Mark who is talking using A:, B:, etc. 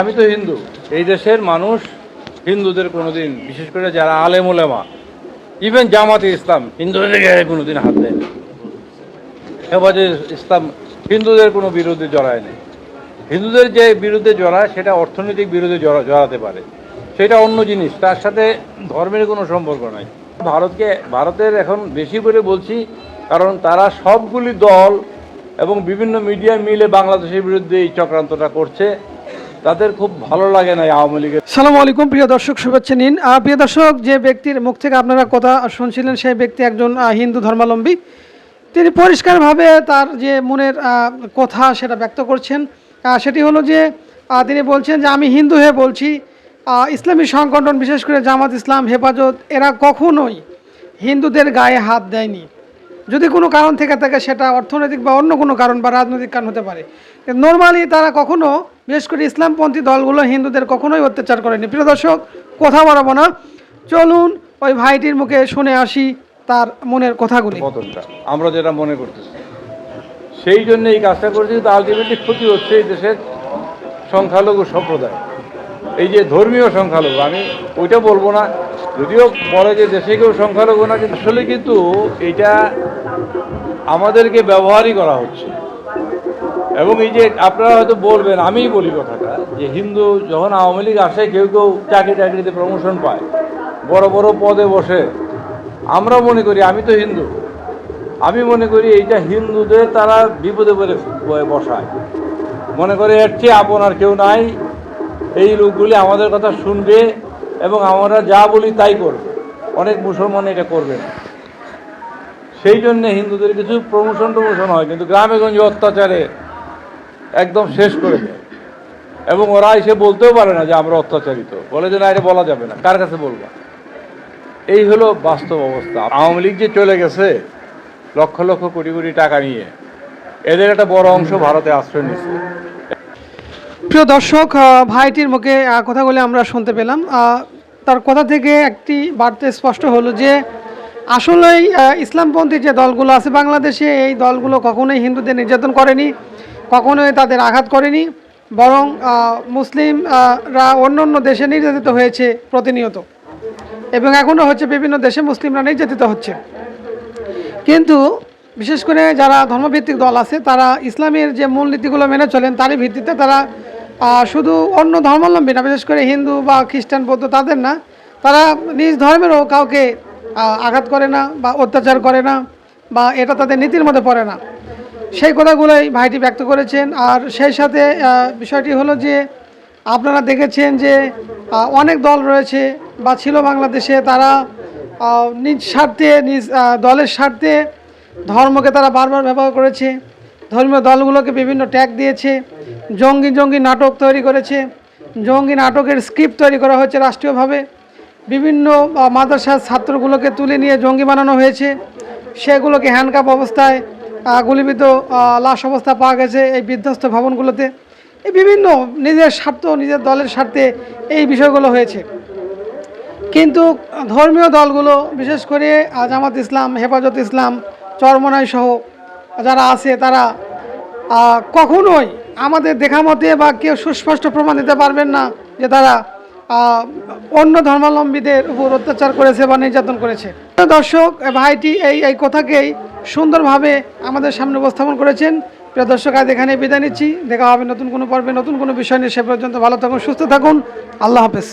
A: আমি তো হিন্দু। এই দেশের মানুষ হিন্দুদের কোনোদিন, বিশেষ করে যারা আলেম ওলেমা ইভেন জামাতে ইসলাম, হিন্দুদের কোনোদিন হাত দেয় হেফাজে ইসলাম হিন্দুদের কোনো বিরুদ্ধে জড়ায় নেই হিন্দুদের যে বিরুদ্ধে জড়ায়, সেটা অর্থনৈতিক বিরুদ্ধে জড়া, জড়াতে পারে। সেটা অন্য জিনিস, তার সাথে ধর্মের কোনো সম্পর্ক নাই। ভারতকে, ভারতের এখন বেশি করে বলছি, কারণ তারা সবগুলি দল এবং বিভিন্ন মিডিয়া মিলে বাংলাদেশের বিরুদ্ধে এই চক্রান্তটা করছে। তাদের খুব ভালো লাগে না আওয়ামী লীগের।
B: সালাম আলাইকুম, প্রিয় দর্শক, শুভেচ্ছা নিন। প্রিয় দর্শক, যে ব্যক্তির মুখ থেকে আপনারা কথা শুনছিলেন, সেই ব্যক্তি একজন হিন্দু ধর্মাবলম্বী। তিনি পরিষ্কারভাবে তার যে মনের কথা সেটা ব্যক্ত করছেন। সেটি হলো যে তিনি বলছেন যে, আমি হিন্দু হয়ে বলছি। ইসলামী সংগঠন, বিশেষ করে জামাত ইসলাম, হেফাজত, এরা কখনোই হিন্দুদের গায়ে হাত দেয়নি। যদি কোনো কারণ থেকে থাকে, সেটা অর্থনৈতিক বা অন্য কোনো কারণ বা রাজনৈতিক কারণ হতে পারে। নর্মালি তারা কখনো বিশেষ করে ইসলামপন্থী দলগুলো হিন্দুদের কখনোই অত্যাচার করেনি। প্রিয় দর্শক, কথা বাড়াবো না। চলুন ওই ভাইটির মুখে শুনে আসি তার মনের কথাগুলি।
A: আমরা যেটা মনে করতেছি। সেই জন্য এই কাজটা করেছি, কিন্তু আলটিমেটলি ক্ষতি হচ্ছে এই দেশের সংখ্যালঘু সম্প্রদায়। এই যে ধর্মীয় সংখ্যালঘু, আমি ওইটা বলব না। যদিও বলে যে দেশে কেউ সংখ্যালঘু না, কিন্তু আসলে কিন্তু এটা আমাদেরকে ব্যবহারই করা হচ্ছে। এবং এই যে আপনারা হয়তো বলবেন, আমিই বলি কথাটা, যে হিন্দু যখন আওয়ামী লীগ আসে, কেউ কেউ চাকরি টাকরিতে প্রমোশন পায়, বড় বড় পদে বসে। আমরা মনে করি, আমি তো হিন্দু। আমি মনে করি, এইটা হিন্দুদের তারা বিপদে পড়ে ব- বসায়। মনে করে, এর চেয়ে আপন আর কেউ নাই। এই লোকগুলি আমাদের কথা শুনবে এবং আমরা যা বলি তাই করবে। অনেক মুসলমান এটা করবে না। সেই জন্যে হিন্দুদের কিছু প্রমোশন টমোশন হয়, কিন্তু গ্রামে গঞ্জে অত্যাচারে একদম শেষ করে দেয়। এবং ওরা এসে বলতেও পারে না যে আমরা অত্যাচারিত। বলে যে না, এটা বলা যাবে না। কার কাছে বলবা? এই হলো বাস্তব অবস্থা। আওয়ামী লীগ যে চলে গেছে, লক্ষ লক্ষ কোটি কোটি টাকা নিয়ে, এদের একটা বড় অংশ ভারতে আশ্রয় নিচ্ছে
B: প্রিয় দর্শক ভাইটির মুখে কথাগুলি আমরা শুনতে পেলাম। তার কথা থেকে একটি বার্তা স্পষ্ট হলো যে, আসলেই ইসলামপন্থী যে দলগুলো আছে বাংলাদেশে, এই দলগুলো কখনোই হিন্দুদের নির্যাতন করেনি। কখনোই তাদের আঘাত করেনি, বরং মুসলিমরা অন্য অন্য দেশে নির্যাতিত হয়েছে প্রতিনিয়ত। এবং এখনও হচ্ছে বিভিন্ন দেশে মুসলিমরা নির্যাতিত হচ্ছে। কিন্তু, বিশেষ করে যারা ধর্মভিত্তিক দল আছে, তারা ইসলামের যে মূলনীতিগুলো মেনে চলেন, তারই ভিত্তিতে তারা শুধু অন্য ধর্মাবলম্বী না, বিশেষ করে হিন্দু বা খ্রিস্টান, বৌদ্ধ তাদের না, তারা নিজ ধর্মেরও কাউকে আঘাত করে না বা অত্যাচার করে না বা এটা তাদের নীতির মধ্যে পড়ে না। সেই কথাগুলোই ভাইটি ব্যক্ত করেছেন। আর সেই সাথে বিষয়টি হলো যে, আপনারা দেখেছেন যে অনেক দল রয়েছে বা ছিল বাংলাদেশে, তারা নিজ স্বার্থে, নিজ দলের স্বার্থে ধর্মকে তারা বারবার ব্যবহার করেছে। ধর্মীয় দলগুলোকে বিভিন্ন ট্যাগ দিয়েছে। জঙ্গি জঙ্গি নাটক তৈরি করেছে। জঙ্গি নাটকের স্ক্রিপ্ট তৈরি করা হয়েছে রাষ্ট্রীয়ভাবে। বিভিন্ন মাদ্রাসার ছাত্রগুলোকে তুলে নিয়ে জঙ্গি বানানো হয়েছে। সেগুলোকে হ্যান্ডকাপ অবস্থায় গুলিবিদ্ধ লাশ অবস্থা পাওয়া গেছে এই বিধ্বস্ত ভবনগুলোতে। এই বিভিন্ন নিজের স্বার্থ, নিজের দলের স্বার্থে এই বিষয়গুলো হয়েছে। কিন্তু ধর্মীয় দলগুলো, বিশেষ করে জামাত ইসলাম, হেফাজত ইসলাম, চরমনাই সহ যারা আছে, তারা কখনোই আমাদের দেখা মতে বা কেউ সুস্পষ্ট প্রমাণ দিতে পারবেন না যে তারা অন্য ধর্মাবলম্বীদের উপর অত্যাচার করেছে বা নির্যাতন করেছে। দর্শক, ভাইটি এই এই কথাকেই সুন্দরভাবে আমাদের সামনে উপস্থাপন করেছেন। প্রিয় দর্শক, আজ এখানে বিদায় নিচ্ছি। দেখা হবে নতুন কোনো পর্বে, নতুন কোনো বিষয় নিয়ে। সে পর্যন্ত ভালো থাকুন, সুস্থ থাকুন। আল্লাহ হাফেজ।